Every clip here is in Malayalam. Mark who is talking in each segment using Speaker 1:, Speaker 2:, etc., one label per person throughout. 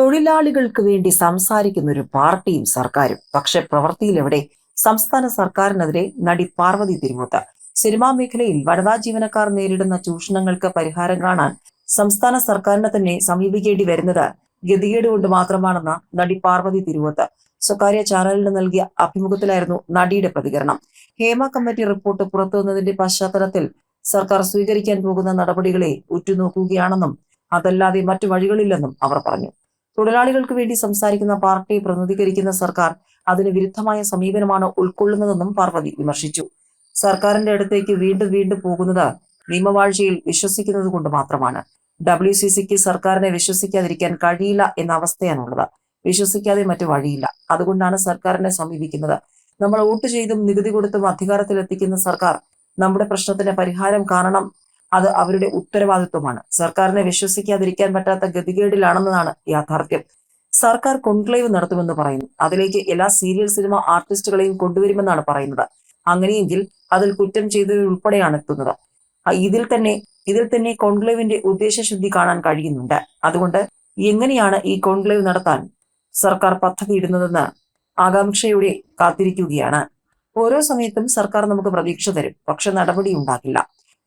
Speaker 1: തൊഴിലാളികൾക്ക് വേണ്ടി സംസാരിക്കുന്ന ഒരു പാർട്ടിയും സർക്കാരും. പക്ഷെ പ്രവൃത്തിയിലെവിടെ സംസ്ഥാന സർക്കാരിനെതിരെ നടി പാർവതി തിരുമുത്ത്. സിനിമാ മേഖലയിൽ വനിതാ ജീവനക്കാർ നേരിടുന്ന ചൂഷണങ്ങൾക്ക് പരിഹാരം കാണാൻ സംസ്ഥാന സർക്കാരിനെ തന്നെ സമീപിക്കേണ്ടി വരുന്നത് ഗതികേട് കൊണ്ട് മാത്രമാണെന്ന് നടി പാർവതി തിരുവത്ത് സ്വകാര്യ ചാനലിന് നൽകിയ അഭിമുഖത്തിലായിരുന്നു നടിയുടെ പ്രതികരണം. ഹേമ കമ്മിറ്റി റിപ്പോർട്ട് പുറത്തുവന്നതിന്റെ പശ്ചാത്തലത്തിൽ സർക്കാർ സ്വീകരിക്കാൻ പോകുന്ന നടപടികളെ ഉറ്റുനോക്കുകയാണെന്നും അതല്ലാതെ മറ്റു വഴികളില്ലെന്നും അവർ പറഞ്ഞു. തൊഴിലാളികൾക്ക് വേണ്ടി സംസാരിക്കുന്ന പാർട്ടിയെ പ്രതിനിധീകരിക്കുന്ന സർക്കാർ അതിന് വിരുദ്ധമായ സമീപനമാണ് ഉൾക്കൊള്ളുന്നതെന്നും പാർവതി വിമർശിച്ചു. സർക്കാരിന്റെ അടുത്തേക്ക് വീണ്ടും വീണ്ടും പോകുന്നത് നിയമവാഴ്ചയിൽ വിശ്വസിക്കുന്നത് കൊണ്ട് മാത്രമാണ്. ഡബ്ല്യു സി സിക്ക് സർക്കാരിനെ വിശ്വസിക്കാതിരിക്കാൻ കഴിയില്ല എന്ന അവസ്ഥയാണുള്ളത്. വിശ്വസിക്കാതെ മറ്റു വഴിയില്ല. അതുകൊണ്ടാണ് സർക്കാരിനെ സമീപിക്കുന്നത്. നമ്മൾ വോട്ട് ചെയ്തും നികുതി കൊടുത്തും അധികാരത്തിലെത്തിക്കുന്ന സർക്കാർ നമ്മുടെ പ്രശ്നത്തിന് പരിഹാരം കാണണം അത് അവരുടെ ഉത്തരവാദിത്വമാണ്. സർക്കാരിനെ വിശ്വസിക്കാതിരിക്കാൻ പറ്റാത്ത ഗതികേടിലാണെന്നതാണ് യാഥാർത്ഥ്യം. സർക്കാർ കോൺക്ലേവ് നടത്തുമെന്ന് പറയുന്നു. അതിലേക്ക് എല്ലാ സീരിയൽ സിനിമ ആർട്ടിസ്റ്റുകളെയും കൊണ്ടുവരുമെന്നാണ് പറയുന്നത്. അങ്ങനെയെങ്കിൽ അതിൽ കുറ്റം ചെയ്തവരുൾപ്പെടെയാണ് എത്തുന്നത്. ഇതിൽ തന്നെ ഇതിൽ തന്നെ കോൺക്ലേവിന്റെ ഉദ്ദേശശുദ്ധി കാണാൻ കഴിയുന്നുണ്ട്. അതുകൊണ്ട് എങ്ങനെയാണ് ഈ കോൺക്ലേവ് നടത്താൻ സർക്കാർ പദ്ധതി ഇടുന്നതെന്ന് ആകാംക്ഷയോടെ കാത്തിരിക്കുകയാണ്. ഓരോ സമയത്തും സർക്കാർ നമുക്ക് പ്രതീക്ഷ തരും. പക്ഷെ നടപടി ഉണ്ടാക്കില്ല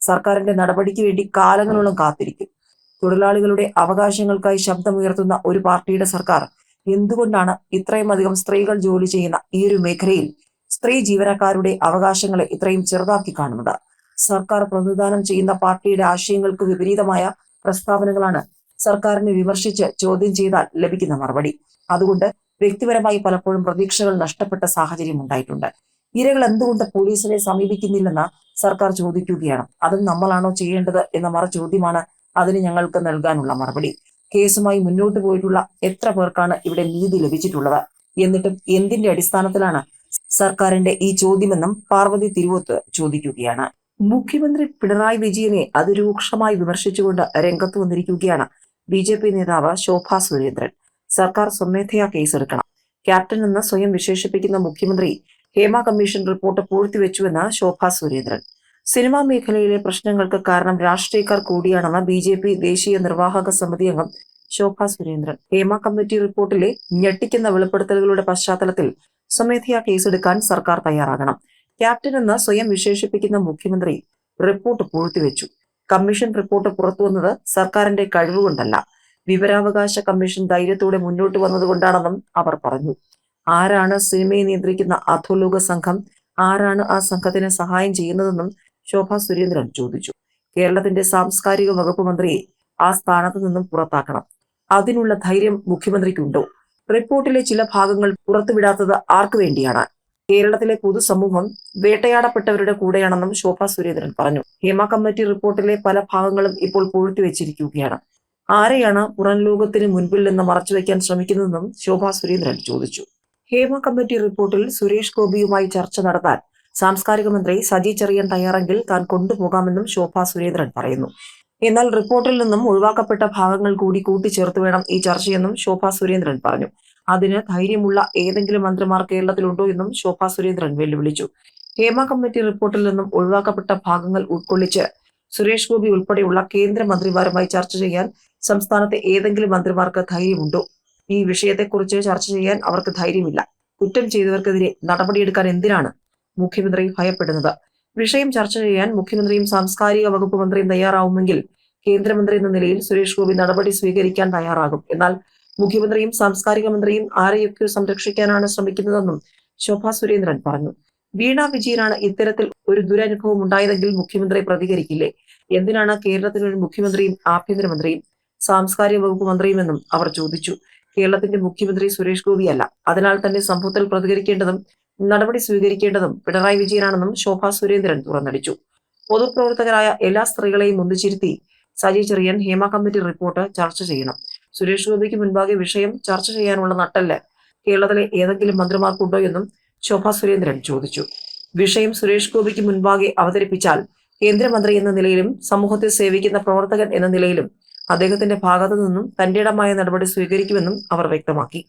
Speaker 1: സർക്കാരിന്റെ നടപടിക്ക് വേണ്ടി കാലങ്ങളോളം കാത്തിരിക്കും. തൊഴിലാളികളുടെ അവകാശങ്ങൾക്കായി ശബ്ദമുയർത്തുന്ന ഒരു പാർട്ടിയുടെ സർക്കാർ എന്തുകൊണ്ടാണ് ഇത്രയും അധികം സ്ത്രീകൾ ജോലി ചെയ്യുന്ന ഈ ഒരു മേഖലയിൽ സ്ത്രീ ജീവനക്കാരുടെ അവകാശങ്ങളെ ഇത്രയും ചെറുതാക്കി കാണുന്നത്? സർക്കാർ പ്രതിദാനം ചെയ്യുന്ന പാർട്ടിയുടെ ആശയങ്ങൾക്ക് വിപരീതമായ പ്രസ്താവനകളാണ് സർക്കാരിനെ വിമർശിച്ച് ചോദ്യം ചെയ്താൽ ലഭിക്കുന്ന മറുപടി. അതുകൊണ്ട് വ്യക്തിപരമായി പലപ്പോഴും പ്രതീക്ഷകൾ നഷ്ടപ്പെട്ട സാഹചര്യം ഉണ്ടായിട്ടുണ്ട്. ഇരകൾ എന്തുകൊണ്ട് പോലീസിനെ സമീപിക്കുന്നില്ലെന്ന് സർക്കാർ ചോദിക്കുകയാണ്. അതും നമ്മളാണോ ചെയ്യേണ്ടത് എന്ന മറ ചോദ്യമാണ് അതിന് ഞങ്ങൾക്ക് നൽകാനുള്ള മറുപടി. കേസുമായി മുന്നോട്ട് പോയിട്ടുള്ള എത്ര പേർക്കാണ് ഇവിടെ നീതി ലഭിച്ചിട്ടുള്ളത്? എന്നിട്ടും എന്തിന്റെ അടിസ്ഥാനത്തിലാണ് സർക്കാരിന്റെ ഈ ചോദ്യമെന്നും പാർവതി തിരുവോത്ത് ചോദിക്കുകയാണ്. മുഖ്യമന്ത്രി പിണറായി വിജയനെ അതിരൂക്ഷമായി വിമർശിച്ചുകൊണ്ട് രംഗത്ത് വന്നിരിക്കുകയാണ് ബി ജെ പി നേതാവ് ശോഭാ സുരേന്ദ്രൻ. സർക്കാർ സ്വമേധയാ കേസെടുക്കണം. ക്യാപ്റ്റൻ എന്ന് സ്വയം വിശേഷിപ്പിക്കുന്ന മുഖ്യമന്ത്രി ഹേമ കമ്മീഷൻ റിപ്പോർട്ട് പൂഴ്ത്തിവെച്ചുവെന്ന് ശോഭാ സുരേന്ദ്രൻ. സിനിമാ മേഖലയിലെ പ്രശ്നങ്ങൾക്ക് കാരണം രാഷ്ട്രീയക്കാർ കൂടിയാണെന്ന് ബി ജെ പി ദേശീയ നിർവാഹക സമിതി അംഗം ശോഭാ സുരേന്ദ്രൻ. ഹേമ കമ്മിറ്റി റിപ്പോർട്ടിലെ ഞെട്ടിക്കുന്ന വെളിപ്പെടുത്തലുകളുടെ പശ്ചാത്തലത്തിൽ സ്വമേധയാ കേസെടുക്കാൻ സർക്കാർ തയ്യാറാകണം. ക്യാപ്റ്റൻ എന്ന് സ്വയം വിശേഷിപ്പിക്കുന്ന മുഖ്യമന്ത്രി റിപ്പോർട്ട് പൂഴ്ത്തിവെച്ചു. കമ്മീഷൻ റിപ്പോർട്ട് പുറത്തുവന്നത് സർക്കാരിന്റെ കഴിവുകൊണ്ടല്ല. വിവരാവകാശ കമ്മീഷൻ ധൈര്യത്തോടെ മുന്നോട്ട് വന്നതുകൊണ്ടാണെന്നും അവർ പറഞ്ഞു. ആരാണ് സിനിമയെ നിയന്ത്രിക്കുന്ന അധോലോക സംഘം? ആരാണ് ആ സംഘത്തിന് സഹായം ചെയ്യുന്നതെന്നും ശോഭ സുരേന്ദ്രൻ ചോദിച്ചു. കേരളത്തിന്റെ സാംസ്കാരിക വകുപ്പ് മന്ത്രിയെ ആ സ്ഥാനത്ത് നിന്നും പുറത്താക്കണം. അതിനുള്ള ധൈര്യം മുഖ്യമന്ത്രിക്കുണ്ടോ? റിപ്പോർട്ടിലെ ചില ഭാഗങ്ങൾ പുറത്തുവിടാത്തത് ആർക്കു വേണ്ടിയാണ്? കേരളത്തിലെ പൊതുസമൂഹം വേട്ടയാടപ്പെട്ടവരുടെ കൂടെയാണെന്നും ശോഭ സുരേന്ദ്രൻ പറഞ്ഞു. ഹേമ കമ്മിറ്റി റിപ്പോർട്ടിലെ പല ഭാഗങ്ങളും ഇപ്പോൾ പൂഴ്ത്തിവെച്ചിരിക്കുകയാണ്. ആരെയാണ് പുറം ലോകത്തിന് മുൻപിൽ നിന്ന് മറച്ചുവെക്കാൻ ശ്രമിക്കുന്നതെന്നും ശോഭ സുരേന്ദ്രൻ ചോദിച്ചു. ഹേമ കമ്മിറ്റി റിപ്പോർട്ടിൽ സുരേഷ് ഗോപിയുമായി ചർച്ച നടത്താൻ സാംസ്കാരിക മന്ത്രി സജി ചെറിയൻ തയ്യാറെങ്കിൽ താൻ കൊണ്ടുപോകാമെന്നും ശോഭ സുരേന്ദ്രൻ പറയുന്നു. എന്നാൽ റിപ്പോർട്ടിൽ നിന്നും ഒഴിവാക്കപ്പെട്ട ഭാഗങ്ങൾ കൂടി കൂട്ടിച്ചേർത്ത് വേണം ഈ ചർച്ചയെന്നും ശോഭ സുരേന്ദ്രൻ പറഞ്ഞു. അതിന് ധൈര്യമുള്ള ഏതെങ്കിലും മന്ത്രിമാർ കേരളത്തിലുണ്ടോ എന്നും ശോഭ സുരേന്ദ്രൻ വെല്ലുവിളിച്ചു. ഹേമ കമ്മിറ്റി റിപ്പോർട്ടിൽ നിന്നും ഒഴിവാക്കപ്പെട്ട ഭാഗങ്ങൾ ഉൾക്കൊള്ളിച്ച് സുരേഷ് ഗോപി ഉൾപ്പെടെയുള്ള കേന്ദ്രമന്ത്രിമാരുമായി ചർച്ച ചെയ്യാൻ സംസ്ഥാനത്തെ ഏതെങ്കിലും മന്ത്രിമാർക്ക് ധൈര്യമുണ്ടോ? ഈ വിഷയത്തെക്കുറിച്ച് ചർച്ച ചെയ്യാൻ അവർക്ക് ധൈര്യമില്ല. കുറ്റം ചെയ്തവർക്കെതിരെ നടപടിയെടുക്കാൻ എന്തിനാണ് മുഖ്യമന്ത്രി ഭയപ്പെടുന്നത്? വിഷയം ചർച്ച ചെയ്യാൻ മുഖ്യമന്ത്രിയും സാംസ്കാരിക വകുപ്പ് മന്ത്രിയും തയ്യാറാവുമെങ്കിൽ കേന്ദ്രമന്ത്രി എന്ന നിലയിൽ സുരേഷ് ഗോപി നടപടി സ്വീകരിക്കാൻ തയ്യാറാകും. എന്നാൽ മുഖ്യമന്ത്രിയും സാംസ്കാരിക മന്ത്രിയും ആരെയൊക്കെ സംരക്ഷിക്കാനാണ് ശ്രമിക്കുന്നതെന്നും ശോഭാ സുരേന്ദ്രൻ പറഞ്ഞു. വീണ വിജയനാണ് ഇത്തരത്തിൽ ഒരു ദുരനുഭവം ഉണ്ടായതെങ്കിൽ മുഖ്യമന്ത്രി പ്രതികരിക്കില്ലേ? എന്തിനാണ് കേരളത്തിൽ ഒരു മുഖ്യമന്ത്രിയും ആഭ്യന്തരമന്ത്രിയും സാംസ്കാരിക വകുപ്പ് മന്ത്രിയുമെന്നും അവർ ചോദിച്ചു. കേരളത്തിന്റെ മുഖ്യമന്ത്രി സുരേഷ് ഗോപിയല്ല. അതിനാൽ തന്നെ സംഭവത്തിൽ പ്രതികരിക്കേണ്ടതും നടപടി സ്വീകരിക്കേണ്ടതും പിണറായി വിജയനാണെന്നും ശോഭാ സുരേന്ദ്രൻ തുറന്നടിച്ചു. പൊതുപ്രവർത്തകരായ എല്ലാ സ്ത്രീകളെയും ഒന്നിച്ചിരുത്തി സജി ചെറിയൻ ഹേമ കമ്മിറ്റി റിപ്പോർട്ട് ചർച്ച ചെയ്യണം. സുരേഷ് ഗോപിക്ക് മുൻപാകെ വിഷയം ചർച്ച ചെയ്യാനുള്ള നട്ടൽ കേരളത്തിലെ ഏതെങ്കിലും മന്ത്രിമാർക്കുണ്ടോ എന്നും ശോഭാ സുരേന്ദ്രൻ ചോദിച്ചു. വിഷയം സുരേഷ് ഗോപിക്ക് മുൻപാകെ അവതരിപ്പിച്ചാൽ കേന്ദ്രമന്ത്രി എന്ന നിലയിലും സമൂഹത്തെ സേവിക്കുന്ന പ്രവർത്തകൻ എന്ന നിലയിലും അദ്ദേഹത്തിന്റെ ഭാഗത്തു നിന്നും തന്റേടമായ നടപടി സ്വീകരിക്കുമെന്നും അവർ വ്യക്തമാക്കി